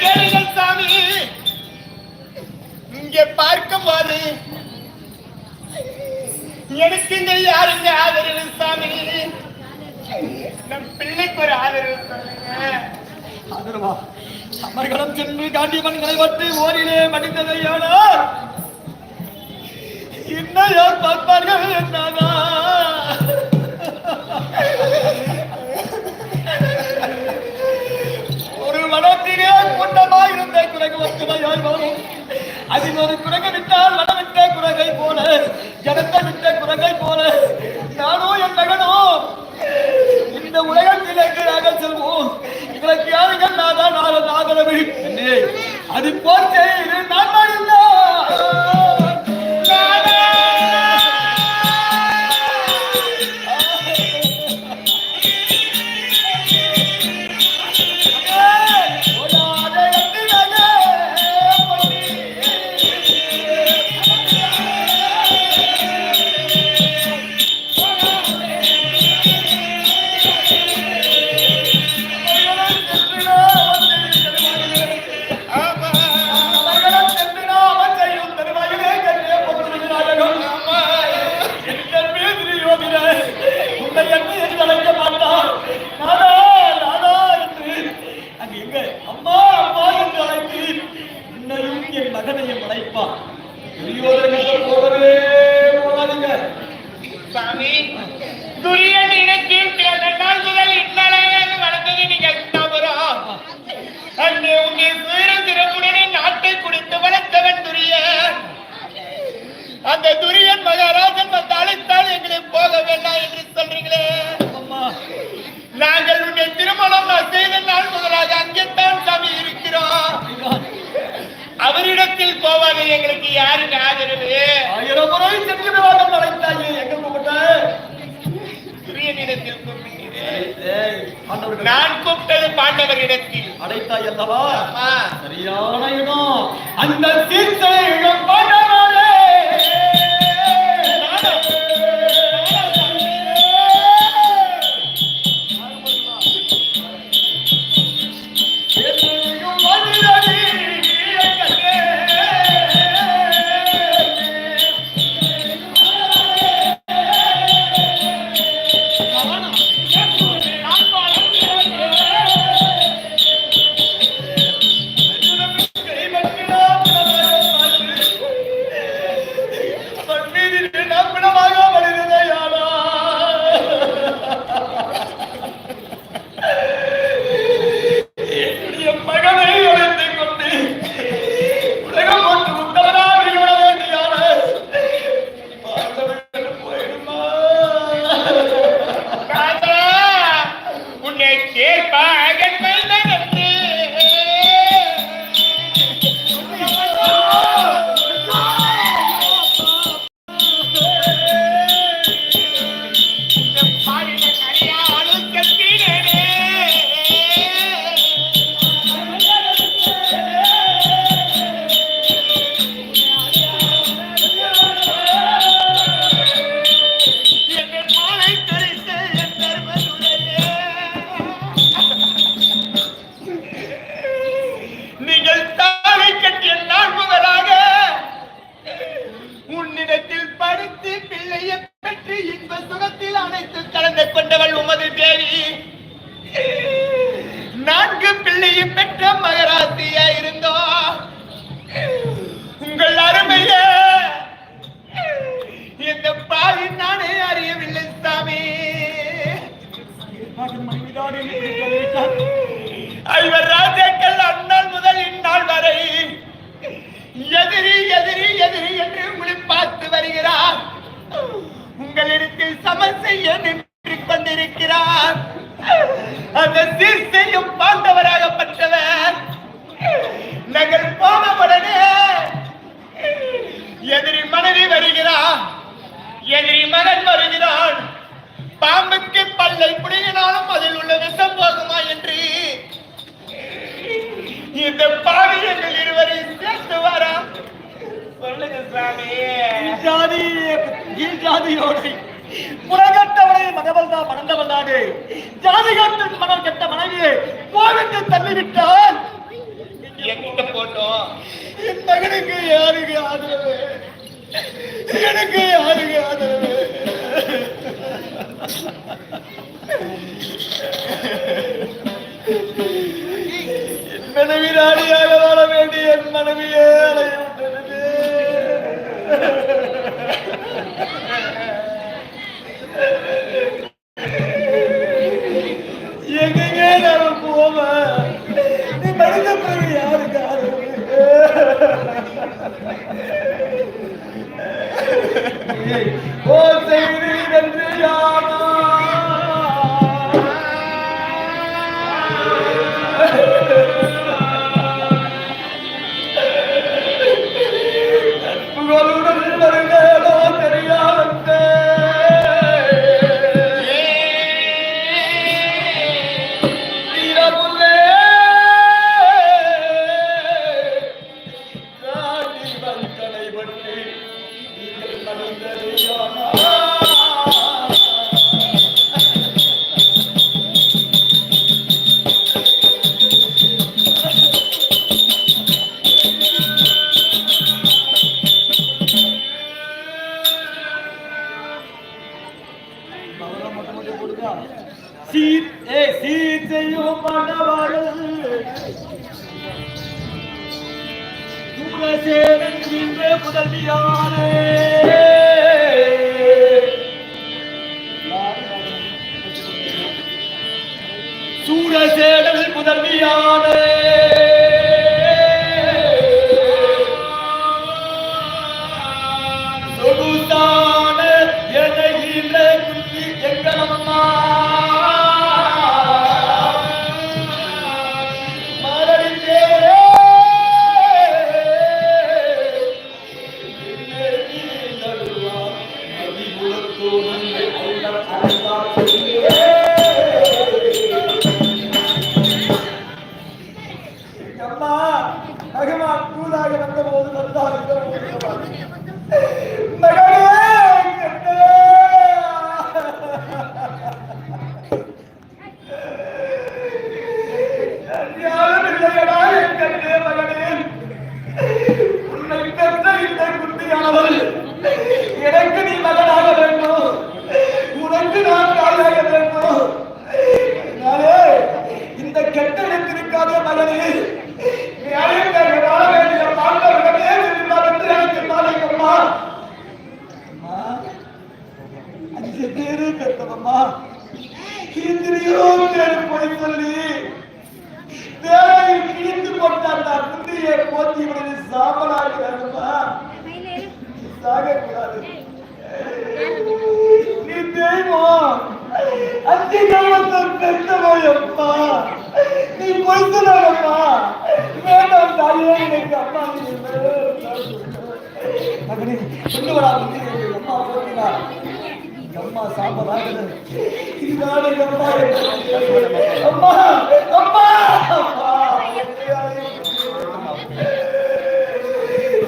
கேளுங்கள் சாமி. இங்கே பார்க்கும்போது எனக்கு இங்க யாருங்க ஆதரவு சாமி? நம் பிள்ளைக்கு ஒரு ஆதரவு ஆதரவா? அமர்கலம் சென்று காண்டியம்மன் கலைவட்டு ஓரிலே மடிந்ததையானால் இன்னும் யார் பார்ப்பார்கள் என்னாகா வனத்திலே கூட்டமாக இருந்த குரங்கு வத்துமையாய் வரும் அதில் ஒரு குரங்கு விட்டால் வனம் விட்ட குரங்கை போல ஜனத்தை விட்ட குரங்கை போல நானும் என் மகனோ இந்த உலகத்திலே நாங்கள் செல்வோம். எங்களுக்கு யாருங்கள் நாதான் நாலு நாகரவி அது போச்சே இது நான் அந்த துரியன் மகாராஜன் வந்து அழைத்தால் எங்களை போக வேண்டாம் என்று சொல்றீங்களே. நாங்கள் உன்னை திருமணம் செய்த நாள் முதலாக அங்கேத்தான் சாமி இருக்கிறோம். அவரிடத்தில் போவாங்க எங்களுக்கு யாருக்கு ஆதரவு? ஆயிரம் முறை சென்று விவாதம் அழைத்தாயே எங்க துரியனிடத்தில் நான் கூப்பிட்டது பாண்டவரிடத்தில் அடைத்தாய் அல்லவா. சரியான இடம். அந்த சீர்த்தை இடம் உங்களிடத்தில் செய்ய நின்று எனக்கு யாருக்கு ஆதரவு என் மனைவி ராணியாக வாழ வேண்டிய என் மனைவியே அலையுட்டது அஞ்சு பேரு பெற்றவம்மா இந்திரியோ பேரு போய் சொல்லி தேவை கிழித்து போட்ட அந்த குந்தியை போத்தி விடுது சாம்பலாக வேணுமா சாகக்கூடாது. நீ தெய்வம் அஞ்சு கவனத்தை பெற்றவையப்பா நீ பொய்த்தலப்பா வேண்டாம் தாயே எனக்கு அம்மா நீ மகனே கொண்டு அம்மா போட்டினா அம்மா சாம்பலாகுது இதுதான் எங்க அம்மா அம்மா அம்மா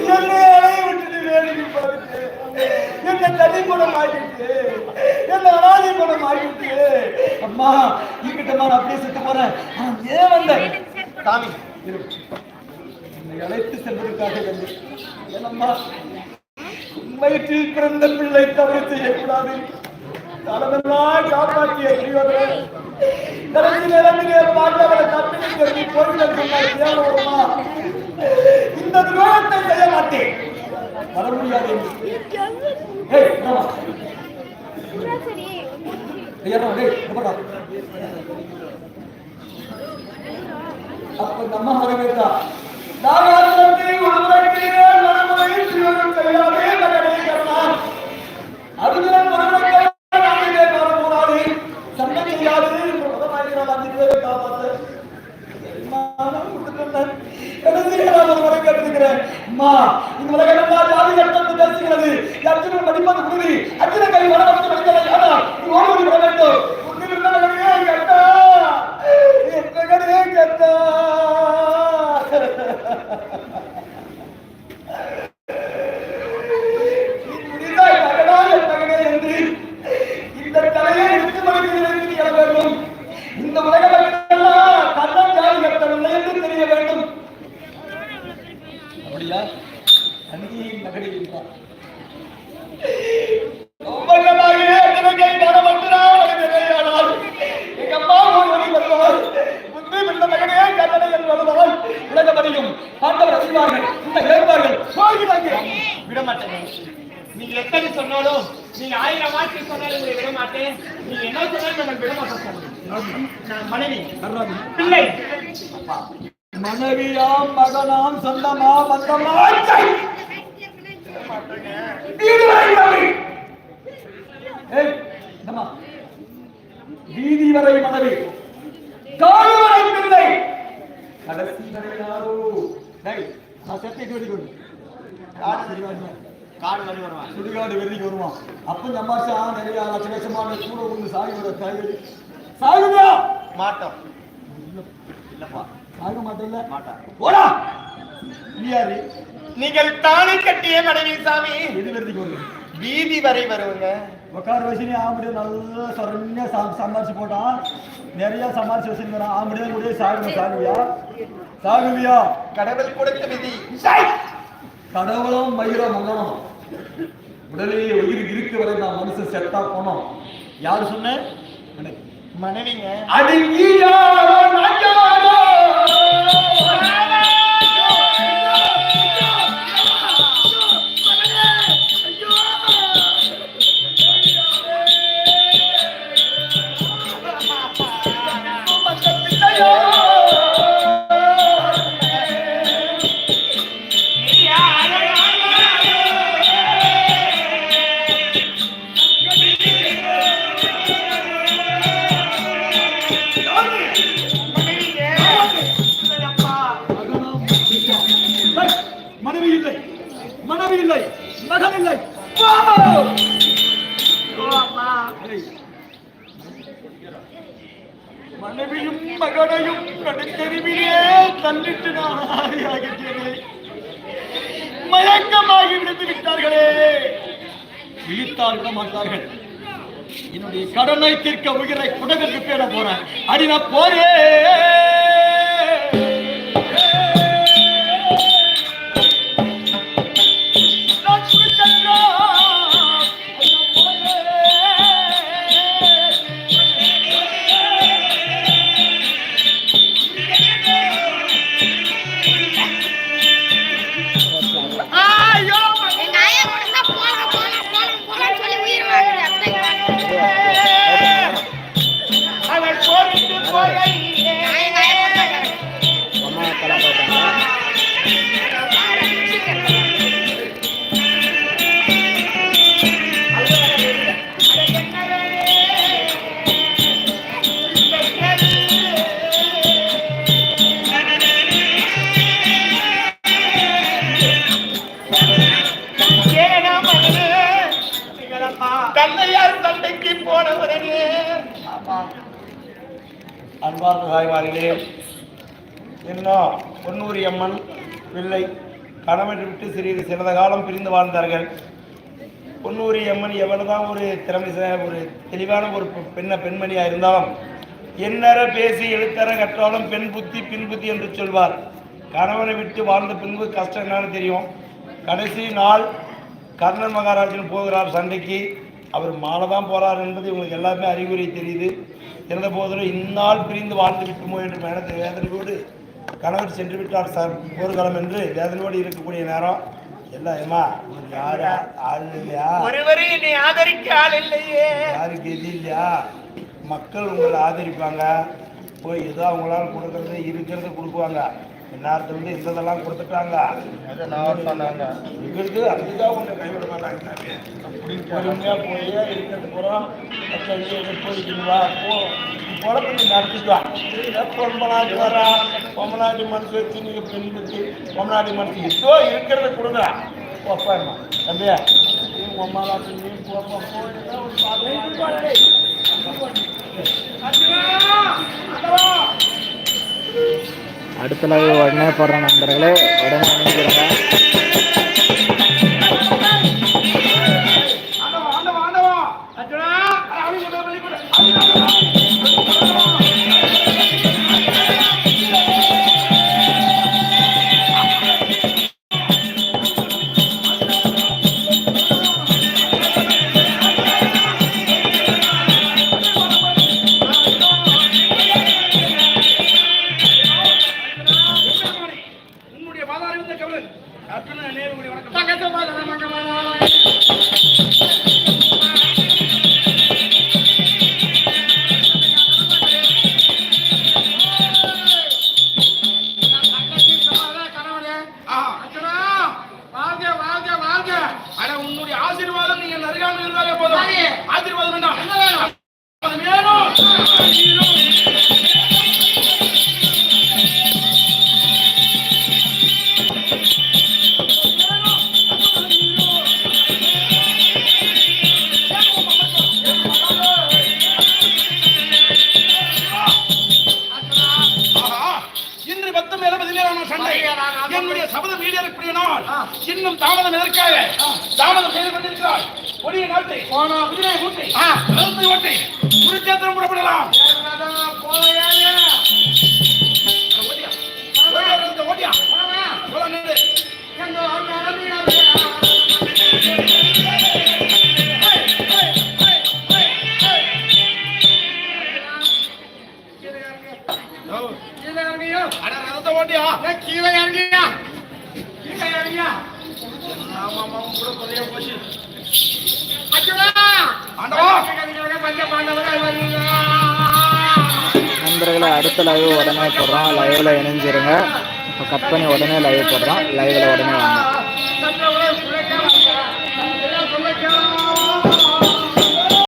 என்னை அலைய விட்டுட்டு வேடிக்கை பார்த்துட்டு என்னை தனி படம் ஆகிட்டு என்னை அனாதை அம்மா இங்கிட்ட நான் அப்படியே செத்து போறேன். நான் ஏன் வந்தேன்? சாமி என்னை அழைத்து செல்வதற்காக வந்து ஏனம்மா வயிற்றில் பிறந்த பிள்ளை தவறு செய்யக்கூடாது. கடமெல்லாம் காப்பாற்றிய பெரியவர்களே கடைசி நிலைமையிலே பாண்டவரை கப்பினை சொல்லி கோவிலை இந்த துரோகத்தை செய்ய மாட்டேன். வர முடியாது. அப்ப நம்ம வரவேற்றா சிவனும் செய்யாதே நாமே வரக்கூடாது சண்டை செய்யாது முதலாளிகள் அஞ்சு பேரை காப்பாற்று நான் ஒரு முறை கேட்டிருக்கிறேன். அம்மா, இந்த உலகம் எல்லாம் ஜாதி கட்டத்து பேசுகிறது. அர்ஜுனன் மடிப்பது உறுதி. அர்ஜுனன் கை வர வந்து மடித்ததை ஆனால் நீ ஓடி வேண்டும். உன்னில் உள்ள மகனே கட்டா. என் மகனே கட்டா. நீ முடிந்தாய் மகனா என் மகனே என்று இந்த தலையை எடுத்து மடிப்பிலிருந்து நீ எழ வேண்டும் இந்த உலக மக்களெல்லாம் கண்ணம் ஜாதி கட்டவில்லை என்று தெரிய வேண்டும் அப்படியா அன்னைக்கு நகரி என்றார் ஒவ்வொருவராகவே அத்தனை மனமட்டுதான் ஆனால் எங்க அம்மா ஒரு வழி வருவார் முன்பு இந்த மகனே கட்டளை என்று வருவார் உலகமறியும் பாண்டவர் அறிவார்கள் இந்த ஏறுவார்கள் போகிறார்கள் விட மாட்டேன் நீங்க எத்தனை சொன்னாலும் நீங்க ஆயிரம் வார்த்தை சொன்னாலும் உங்களை விட மாட்டேன் நீங்க என்ன சொன்னாலும் நான் விட மாட்டேன் சாமி. மனைவி. பிள்ளை. மனைவியாம் மகனாம் சொந்தமா பந்தமா? வீதி வரை மனைவி. காடு வரை பிள்ளை. கடைசி வரை யாரோ? டேய், நான் செத்தை வெடி கொண்டு காடு சரிவாங்க காடு வழி வருவான் சுடுகாடு வெறிக்கு வருவான் அப்ப அம்மாசா நிறைய லட்ச லட்சமான கூட கொண்டு சாகுற காய்கறி சாகுதா மாட்டோம். இல்லப்பா. சாக மாட்டேன்ல மாட்டான் போடா! நீ யாரு? நீங்கள் தானே கட்டிய மனைவி சாமி. எது வெறிக்கு வருது? வீதி வரை வருவங்க. உட்கார வச்சு நீ ஆம்படியா நல்லா சொரண்யா சம்பாரிச்சு போட்டான் நிறைய சம்பாரிச்சு வச்சிருந்தான் ஆம்படியா கூட சாகுவியா சாகுவியா கடவுள் கொடுத்த விதி. கடவுளும் மயிர மங்கணும் உடலே உயிர் இருக்க வரை நான் மனுஷன் செத்தா போனோம். யாரு சொன்ன? மனைவிங்க. அது என்னுடைய கடனை தீர்க்க உயிரை குடகுக்கு பேர போறேன். அடி நான் போறேன் அம்மன் பிள்ளை கணவன் விட்டு சிறிது சிறிது காலம் பிரிந்து வாழ்ந்தார்கள். பொன்னூரி அம்மன் எவ்வளவுதான் ஒரு திறமை ஒரு தெளிவான ஒரு பெண்ண பெண்மணியாக இருந்தாலும் எண்ணற பேசி எழுத்தர கற்றாலும் பெண் புத்தி பின் புத்தி என்று சொல்வார். கணவனை விட்டு வாழ்ந்த பின்பு கஷ்டம் என்னன்னு தெரியும். கடைசி நாள் கர்ணன் மகாராஜன் போகிறார் சண்டைக்கு. அவர் மாலை தான் போகிறார் என்பது உங்களுக்கு எல்லாருமே அறிகுறி தெரியுது. இருந்த போதிலும் இந்நாள் பிரிந்து வாழ்ந்து விட்டுமோ என்று மனத்தை வேதனையோடு கணவர் சென்று விட்டார் சார் போர்க்களம் என்று வேதனையோடு இருக்கக்கூடிய நேரம். எல்லாம் யாரு? ஆள் இல்லையா? என்னை ஆதரிக்க ஆள் இல்லையே. யாருக்கு இல்லையா? மக்கள் உங்களை ஆதரிப்பாங்க. போய் ஏதோ அவங்களால கொடுக்கறது இருக்கிறத கொடுக்குவாங்க இந்நேரத்துல இருந்து இருந்ததெல்லாம் கொடுத்துட்டாங்க. அதை நான் சொன்னாங்க. இருக்கிறது அதுக்காக உன்னை கைவிட மாட்டாங்க சாமி. பொறுமையா போய் இருக்கிறது பூரா வா போ பொழப்பு நீ நடத்திட்டு வா இல்லை பொம்மநாட்டி வரா பொம்மநாட்டி மனசு வச்சு நீங்க பெண் வச்சு பொம்மநாட்டி மனசு இதோ இருக்கிறத கொடுங்க. போப்பாருமா தம்பியா பொம்மநாட்டி நீ போப்பா போய் ஒரு பாட்டு அடுத்த லைவ் உடனே போடுற நண்பர்களே. உடனே இணைஞ்சிருங்க பண்ணி உடனே லைவ் போடுறோம். லைவ்ல உடனே வாங்க.